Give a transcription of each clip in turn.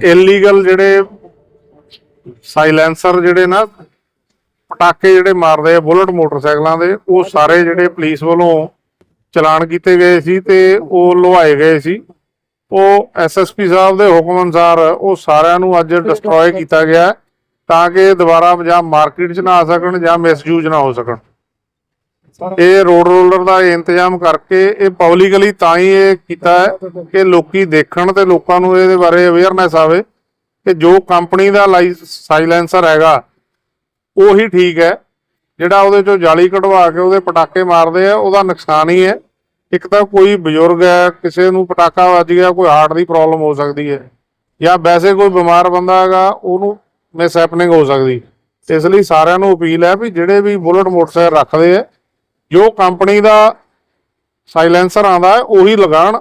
Illegal ਜਿਹੜੇ silencer ਜਿਹੜੇ ਨਾ, ਪਟਾਕੇ ਜਿਹੜੇ ਮਾਰਦੇ ਆ, ਬੁਲਟ ਮੋਟਰਸਾਈਕਲਾਂ ਦੇ, ਉਹ ਸਾਰੇ ਜਿਹੜੇ ਪੁਲਿਸ ਵੱਲੋਂ ਚਲਾਨ ਕੀਤੇ ਗਏ ਸੀ ਤੇ ਉਹ ਲੁਹਾਏ ਗਏ ਸੀ। ਉਹ ਐਸਐਸਪੀ ਸਾਹਿਬ ਦੇ ਹੁਕਮ ਅਨੁਸਾਰ ਉਹ ਸਾਰਿਆਂ ਨੂੰ ਅੱਜ ਡਿਸਟਰੋਏ ਕੀਤਾ ਗਿਆ ਤਾਂ ਕਿ ਦੁਬਾਰਾ ਜਾਂ ਮਾਰਕੀਟ 'ਚ ਨਾ ਆ ਸਕਣ ਜਾਂ ਮਿਸਯੂਜ਼ ਨਾ ਹੋ ਸਕਣ। ਇਹ ਰੋਡ ਰੋਲਰ ਦਾ ਇੰਤਜ਼ਾਮ ਕਰਕੇ ਇਹ ਪਬਲਿਕਲੀ ਤਾਂ ਹੀ ਇਹ ਕੀਤਾ ਹੈ ਕਿ ਲੋਕੀ ਦੇਖਣ ਤੇ ਲੋਕਾਂ ਨੂੰ ਇਹਦੇ ਬਾਰੇ ਅਵੇਅਰਨੈਸ ਆਵੇ ਕਿ ਜੋ ਕੰਪਨੀ ਦਾ ਸਾਇਲੈਂਸਰ ਹੈਗਾ, ਉਹੀ ਠੀਕ ਹੈ। ਜਿਹੜਾ ਉਹਦੇ ਚੋਂ ਜਾਲੀ ਕਢਵਾ ਕੇ ਉਹਦੇ ਪਟਾਕੇ ਮਾਰਦੇ ਆ, ਉਹਦਾ ਨੁਕਸਾਨ ਹੀ ਹੈ। ਇੱਕ ਤਾਂ ਕੋਈ ਬਜ਼ੁਰਗ ਹੈ, ਕਿਸੇ ਨੂੰ ਪਟਾਕਾ ਵੱਜ ਗਿਆ, ਕੋਈ ਹਾਰਟ ਦੀ ਪ੍ਰੋਬਲਮ ਹੋ ਸਕਦੀ ਹੈ। ਜਾਂ ਵੈਸੇ ਕੋਈ ਬਿਮਾਰ ਬੰਦਾ ਹੈਗਾ, ਉਹਨੂੰ ਮਿਸ ਹੈਪਨਿੰਗ ਹੋ ਸਕਦੀ। ਇਸ ਲਈ ਸਾਰਿਆਂ ਨੂੰ ਅਪੀਲ ਹੈ ਵੀ ਜਿਹੜੇ ਵੀ ਬੁਲਟ ਮੋਟਰਸਾਈਕਲ ਰੱਖਦੇ ਆ ਜੋ ਕੰਪਨੀ ਦਾ ਸਾਇਲੈਂਸਰ ਆਂਦਾ ਹੈ ਉਹੀ ਲਗਾਣ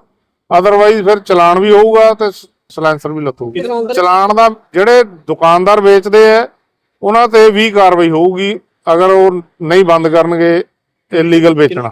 ਅਦਰਵਾਈਜ਼ ਫਿਰ ਚਲਾਨ ਵੀ ਹੋਊਗਾ ਤੇ ਸਾਇਲੈਂਸਰ ਵੀ ਲੱਥੂਗੀ। ਚਲਾਨ ਦਾ ਜਿਹੜੇ ਦੁਕਾਨਦਾਰ ਵੇਚਦੇ ਆ ਉਹਨਾਂ ਤੇ ਵੀ ਕਾਰਵਾਈ ਹੋਊਗੀ ਅਗਰ ਉਹ ਨਹੀਂ ਬੰਦ ਕਰਨਗੇ ਇਲੀਗਲ ਵੇਚਣਾ।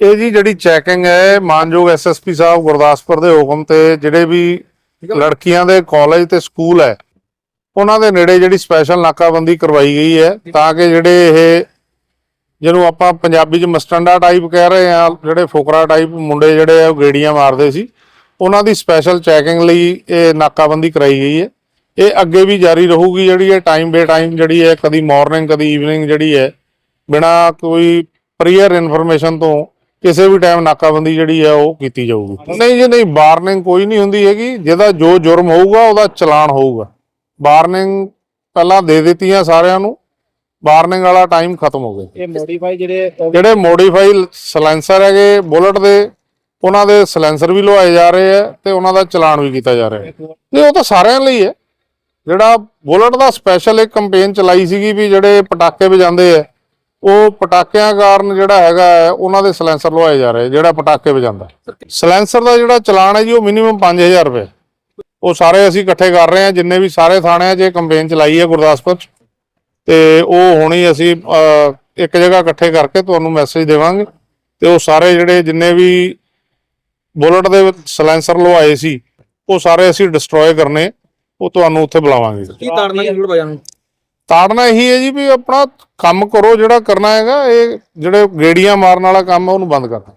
ਇਹ ਜੀ ਜਿਹੜੀ ਚੈਕਿੰਗ ਹੈ ਮਾਨਯੋਗ ਐਸਐਸਪੀ ਸਾਹਿਬ ਗੁਰਦਾਸਪੁਰ ਦੇ ਹੁਕਮ ਤੇ ਜਿਹੜੇ ਵੀ ਲੜਕੀਆਂ ਦੇ ਕਾਲਜ ਤੇ ਸਕੂਲ ਹੈ ਉਹਨਾਂ ਦੇ ਨੇੜੇ ਜਿਹੜੀ ਸਪੈਸ਼ਲ ਨਾਕਾਬੰਦੀ ਕਰਵਾਈ ਗਈ ਹੈ ਤਾਂ ਕਿ ਜਿਹੜੇ ਇਹ ਜਿਹਨੂੰ ਆਪਾਂ ਪੰਜਾਬੀ ਚ ਮਸਟੰਡਾ ਟਾਈਪ ਕਹਿ ਰਹੇ ਆ ਜਿਹੜੇ ਫੋਕਰਾ ਟਾਈਪ ਮੁੰਡੇ ਜਿਹੜੇ ਆ ਉਹ ਗੇੜੀਆਂ ਮਾਰਦੇ ਸੀ ਉਹਨਾਂ ਦੀ ਸਪੈਸ਼ਲ ਚੈਕਿੰਗ ਲਈ ਇਹ ਨਾਕਾਬੰਦੀ ਕਰਾਈ ਗਈ ਹੈ। ਇਹ ਅੱਗੇ ਵੀ ਜਾਰੀ ਰਹੂਗੀ ਜਿਹੜੀ ਹੈ ਟਾਈਮ ਬੇ ਟਾਈਮ ਜਿਹੜੀ ਹੈ ਕਦੀ ਮਾਰਨਿੰਗ ਕਦੀ ਈਵਨਿੰਗ ਜਿਹੜੀ ਹੈ ਬਿਨਾ ਕੋਈ ਪ੍ਰੀਅਰ ਇਨਫੋਰਮੇਸ਼ਨ ਤੋਂ ਕਿਸੇ ਵੀ ਟਾਈਮ ਨਾਕਾਬੰਦੀ ਜਿਹੜੀ ਹੈ ਉਹ ਕੀਤੀ ਜਾਊਗੀ। ਨਹੀਂ ਜੀ ਨਹੀਂ ਵਾਰਨਿੰਗ ਕੋਈ ਨਹੀਂ ਹੁੰਦੀ ਹੈਗੀ। ਜਿਹਦਾ ਜੋ ਜੁਰਮ ਹੋਊਗਾ ਉਹਦਾ ਚਲਾਨ ਹੋਊਗਾ। ਵਾਰਨਿੰਗ ਪਹਿਲਾਂ ਦੇ ਦਿੱਤੀਆਂ ਸਾਰਿਆਂ ਨੂੰ। ਵਾਰਨਿੰਗ ਵਾਲਾ ਟਾਈਮ ਖਤਮ ਹੋ ਗਿਆ। ਇਹ ਮੋਡੀਫਾਈ ਜਿਹੜੇ ਜਿਹੜੇ ਮੋਡੀਫਾਈ ਸਲੈਂਸਰ ਹੈਗੇ ਬੁਲਟ ਦੇ ਉਹਨਾਂ ਦੇ ਸਲੈਂਸਰ ਵੀ ਲਵਾਏ ਜਾ ਰਹੇ ਆ ਤੇ ਉਹਨਾਂ ਦਾ ਚਲਾਨ ਵੀ ਕੀਤਾ ਜਾ ਰਿਹਾ ਹੈ। ਨਹੀਂ ਉਹ ਤਾਂ ਸਾਰਿਆਂ ਲਈ ਹੈ। ਜਿਹੜਾ ਬੁਲਟ ਦਾ ਸਪੈਸ਼ਲ ਇੱਕ ਕੈਂਪੇਨ ਚਲਾਈ ਸੀਗੀ ਵੀ ਜਿਹੜੇ ਪਟਾਕੇ ਵਜਾਉਂਦੇ ਆ ਉਹ ਪਟਾਕਿਆਂ ਕਾਰਨ ਜਿਹੜਾ ਹੈਗਾ ਉਹਨਾਂ ਦੇ ਸਲੈਂਸਰ ਲਵਾਏ ਜਾ ਰਹੇ ਜਿਹੜਾ ਪਟਾਕੇ ਵਜਾਉਂਦਾ। ਸਲੈਂਸਰ ਦਾ ਜਿਹੜਾ ਚਲਾਨ ਹੈ ਜੀ ਉਹ ਮਿਨੀਮਮ 5000 ਰੁਪਏ। ਉਹ ਸਾਰੇ ਅਸੀਂ ਇਕੱਠੇ ਕਰ ਰਹੇ ਹਾਂ ਜਿੰਨੇ ਵੀ ਸਾਰੇ ਥਾਣਿਆਂ 'ਚ ਇਹ ਕੈਂਪੇਨ ਚਲਾਈ ਹੈ ਗੁਰਦਾਸਪੁਰ 'ਚ। ਤੇ ਉਹ ਹੁਣੀ ਅਸੀਂ ਇੱਕ ਜਗ੍ਹਾ ਇਕੱਠੇ ਕਰਕੇ ਤੁਹਾਨੂੰ ਮੈਸੇਜ ਦੇਵਾਂਗੇ। ਤੇ ਉਹ ਸਾਰੇ ਜਿਹੜੇ ਜਿੰਨੇ ਵੀ ਬੁਲਟ ਦੇ ਸਲੈਂਸਰ ਲਵਾਏ ਸੀ ਉਹ ਸਾਰੇ ਅਸੀਂ ਡਿਸਟਰੋਏ ਕਰਨੇ ਉਹ ਤੁਹਾਨੂੰ ਉੱਥੇ ਬੁਲਾਵਾਂਗੇ। ਕੀ ਤਾੜਨਾ ਜੀ ਨੂੰ? ਤਾੜਨਾ ਇਹੀ ਹੈ ਜੀ ਵੀ ਆਪਣਾ ਕੰਮ ਕਰੋ ਜਿਹੜਾ ਕਰਨਾ ਹੈਗਾ, ਇਹ ਜਿਹੜੇ ਗੇੜੀਆਂ ਮਾਰਨ ਵਾਲਾ ਕੰਮ ਆ, ਉਹਨੂੰ ਬੰਦ ਕਰਨਾ